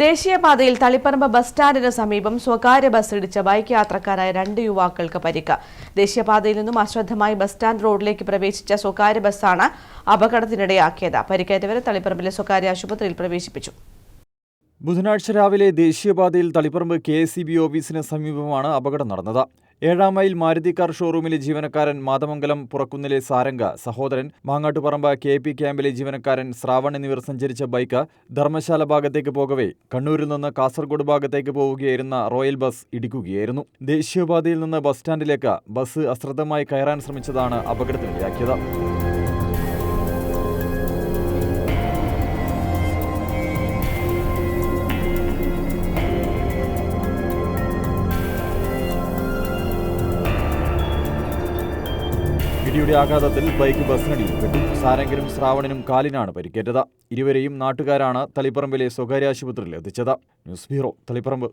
ദേശീയപാതയിൽ തളിപ്പറമ്പ് ബസ് സ്റ്റാൻഡിന് സമീപം സ്വകാര്യ ബസ് ഇടിച്ച ബൈക്ക് യാത്രക്കാരായ രണ്ട് യുവാക്കൾക്ക് പരിക്ക്. ദേശീയപാതയിൽ നിന്നും അശ്രദ്ധമായി ബസ് സ്റ്റാൻഡ് റോഡിലേക്ക് പ്രവേശിച്ച സ്വകാര്യ ബസ്സാണ് അപകടത്തിനിടയാക്കിയത്. പരിക്കേറ്റവരെ തളിപ്പറമ്പിലെ സ്വകാര്യ ആശുപത്രിയിൽ പ്രവേശിപ്പിച്ചു. ബുധനാഴ്ച രാവിലെ ദേശീയപാതയിൽ Taliparamba K S C B ഓഫീസിന് സമീപമാണ് അപകടം നടന്നത്. ഏഴാം മൈൽ മാരുതി കാർ ഷോറൂമിലെ ജീവനക്കാരൻ മാതമംഗലം പുറക്കുന്നിലെ സാരംഗ സഹോദരൻ മാങ്ങാട്ടുപറമ്പ കെ പി ക്യാമ്പിലെ ജീവനക്കാരൻ ശ്രാവൺ എന്നിവർ സഞ്ചരിച്ച ബൈക്ക് ധർമ്മശാല ഭാഗത്തേക്ക് പോകവേ കണ്ണൂരിൽ നിന്ന് കാസർഗോഡ് ഭാഗത്തേക്ക് പോവുകയായിരുന്ന റോയൽ ബസ് ഇടിക്കുകയായിരുന്നു. ദേശീയപാതയിൽ നിന്ന് ബസ് സ്റ്റാൻഡിലേക്ക് ബസ് അശ്രദ്ധമായി കയറാൻ ശ്രമിച്ചതാണ് അപകടത്തിനിടയാക്കിയത്. ഇടിയുടെ ആഘാതത്തിൽ ബൈക്ക് ബസ്സിനടിയിൽ പെട്ടു. ശ്രാവണനും കാലിനാണ് പരിക്കേറ്റത്. ഇരുവരെയും നാട്ടുകാരാണ് തളിപ്പറമ്പിലെ സ്വകാര്യ ആശുപത്രിയിൽ എത്തിച്ചത്. News bureau Taliparamba.